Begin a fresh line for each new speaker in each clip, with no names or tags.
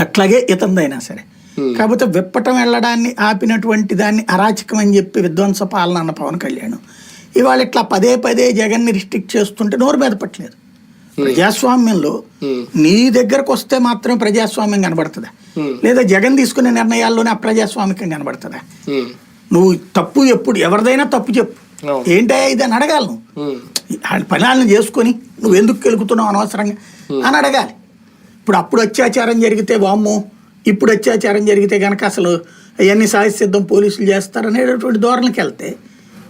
అట్లాగే ఇతందైనా సరే. కాకపోతే విప్పటం వెళ్ళడాన్ని ఆపినటువంటి దాన్ని అరాచకం అని చెప్పి విధ్వంస పాలన అన్న పవన్ కళ్యాణ్. ఇవాళ ఇట్లా పదే పదే జగన్ని రిస్ట్రిక్ట్ చేస్తుంటే నోరు మీద పట్టలేదు. ప్రజాస్వామ్యంలో నీ దగ్గరకు వస్తే మాత్రమే ప్రజాస్వామ్యం కనబడుతుందా? లేదా జగన్ తీసుకునే నిర్ణయాల్లోనే అప్రజాస్వామికం కనబడుతుందా? నువ్వు తప్పు ఎప్పుడు ఎవరిదైనా తప్పు చెప్పు. ఏంటా ఇది అని అడగాలి నువ్వు. పనాలను చేసుకొని నువ్వు ఎందుకు కెలుకుతున్నావు అనవసరంగా అని అడగాలి. ఇప్పుడు అప్పుడు అత్యాచారం జరిగితే వామ్మో ఇప్పుడు అత్యాచారం జరిగితే కనుక అసలు అవన్నీ సాహిత్యం పోలీసులు చేస్తారు అనేటటువంటి ధోరణికి వెళ్తే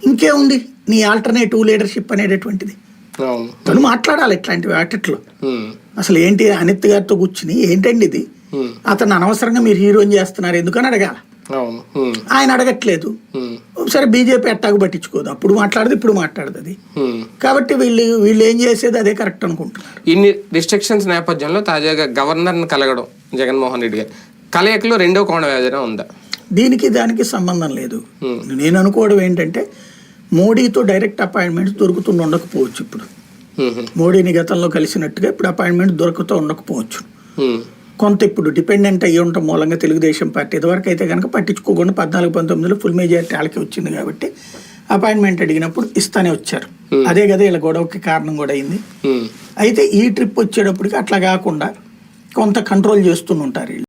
ఇంకేముంది? నీ ఆల్టర్నేటివ్ లీడర్షిప్ అనేటటువంటిది. తను మాట్లాడాలి ఇట్లాంటి వాటిట్లో. అసలు ఏంటి అనిత్ గారితో కూర్చుని ఏంటండి ఇది? అతను అనవసరంగా మీరు హీరోని చేస్తున్నారు ఎందుకని అడగాలి? ఆయన అడగట్లేదు. సరే బీజేపీ అట్టాకు పట్టించుకోదు. అప్పుడు మాట్లాడదు ఇప్పుడు మాట్లాడదు అది. కాబట్టి వీళ్ళు వీళ్ళు ఏం చేసేది అదే కరెక్ట్ అనుకుంటున్నారు.
ఇన్ని రిస్ట్రిక్షన్స్ నేపథ్యంలో తాజాగా గవర్నర్ని కలగడం జగన్మోహన్ రెడ్డి గారు. కలయికలో రెండో కోణం ఏదైనా ఉందా?
దీనికి దానికి సంబంధం లేదు. నేను అనుకోవడం ఏంటంటే మోడీతో డైరెక్ట్ అపాయింట్మెంట్స్ దొరుకుతుండ ఉండకపోవచ్చు ఇప్పుడు. మోడీని గతంలో కలిసినట్టుగా ఇప్పుడు అపాయింట్మెంట్ దొరుకుతూ ఉండకపోవచ్చు. కొంత ఇప్పుడు డిపెండెంట్ అయ్యి ఉండటం మూలంగా తెలుగుదేశం పార్టీ ఇదివరకు అయితే కనుక పట్టించుకోకుండా పద్నాలుగు పంతొమ్మిదిలో ఫుల్ మెజారిటీ వాళ్ళకి వచ్చింది కాబట్టి అపాయింట్మెంట్ అడిగినప్పుడు ఇస్తానే వచ్చారు. అదే కదా ఇలా గొడవకి కారణం కూడా అయింది.
ఉమ్.
అయితే ఈ ట్రిప్ వచ్చేటప్పటికి అట్లా కాకుండా కొంత కంట్రోల్ చేస్తూ ఉంటారు వీళ్ళు.